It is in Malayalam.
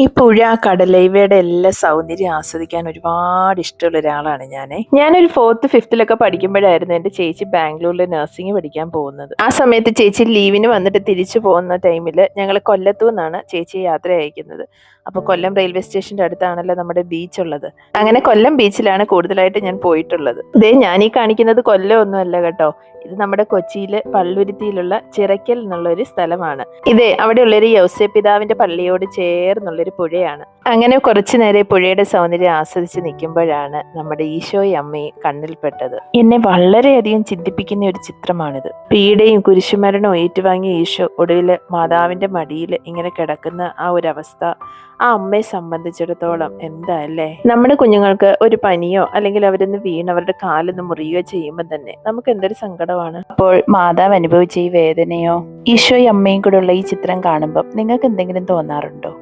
ഈ പുഴ കടൽ ഇവയുടെ എല്ലാ സൗന്ദര്യം ആസ്വദിക്കാൻ ഒരുപാട് ഇഷ്ടമുള്ള ഒരാളാണ് ഞാൻ ഞാനൊരു ഫോർത്ത് ഫിഫ്ത്തിലൊക്കെ പഠിക്കുമ്പോഴായിരുന്നു എന്റെ ചേച്ചി ബാംഗ്ലൂരിൽ നഴ്സിംഗ് പഠിക്കാൻ പോകുന്നത്. ആ സമയത്ത് ചേച്ചി ലീവിന് വന്നിട്ട് തിരിച്ചു പോകുന്ന ടൈമിൽ ഞങ്ങൾ കൊല്ലത്തു നിന്നാണ് ചേച്ചി യാത്ര അയക്കുന്നത്. അപ്പോൾ കൊല്ലം റെയിൽവേ സ്റ്റേഷന്റെ അടുത്താണല്ലോ നമ്മുടെ ബീച്ച് ഉള്ളത്. അങ്ങനെ കൊല്ലം ബീച്ചിലാണ് കൂടുതലായിട്ട് ഞാൻ പോയിട്ടുള്ളത്. ഇതേ ഞാൻ ഈ കാണിക്കുന്നത് കൊല്ലം ഒന്നുമല്ല കേട്ടോ. ഇത് നമ്മുടെ കൊച്ചിയിലെ പള്ളുരുത്തിയിലുള്ള ചിറയ്ക്കൽ എന്നുള്ള ഒരു സ്ഥലമാണ്. ഇതേ അവിടെയുള്ളൊരു യൗസേ പിതാവിന്റെ പള്ളിയോട് ചേർന്നുള്ളൊരു പുഴയാണ്. അങ്ങനെ കുറച്ചു നേരെ പുഴയുടെ സൗന്ദര്യം ആസ്വദിച്ച് നിൽക്കുമ്പോഴാണ് നമ്മുടെ ഈശോയും അമ്മയും കണ്ണിൽപ്പെട്ടത്. എന്നെ വളരെയധികം ചിന്തിപ്പിക്കുന്ന ഒരു ചിത്രമാണിത്. പീഡയും കുരിശുമരണവും ഏറ്റുവാങ്ങിയ ഈശോ ഒടുവിൽ മാതാവിന്റെ മടിയിൽ ഇങ്ങനെ കിടക്കുന്ന ആ ഒരു അവസ്ഥ ആ അമ്മയെ സംബന്ധിച്ചിടത്തോളം എന്താ അല്ലേ? നമ്മുടെ കുഞ്ഞുങ്ങൾക്ക് ഒരു പനിയോ അല്ലെങ്കിൽ അവരൊന്ന് വീണ് അവരുടെ കാലൊന്ന് മുറിയുകയോ ചെയ്യുമ്പോൾ തന്നെ നമുക്ക് എന്തൊരു സങ്കടമാണ്? അപ്പോൾ മാതാവ് അനുഭവിച്ച ഈ വേദനയോ? ഈശോയും അമ്മയും കൂടെ ഉള്ള ഈ ചിത്രം കാണുമ്പോൾ നിങ്ങൾക്ക് എന്തെങ്കിലും തോന്നാറുണ്ടോ?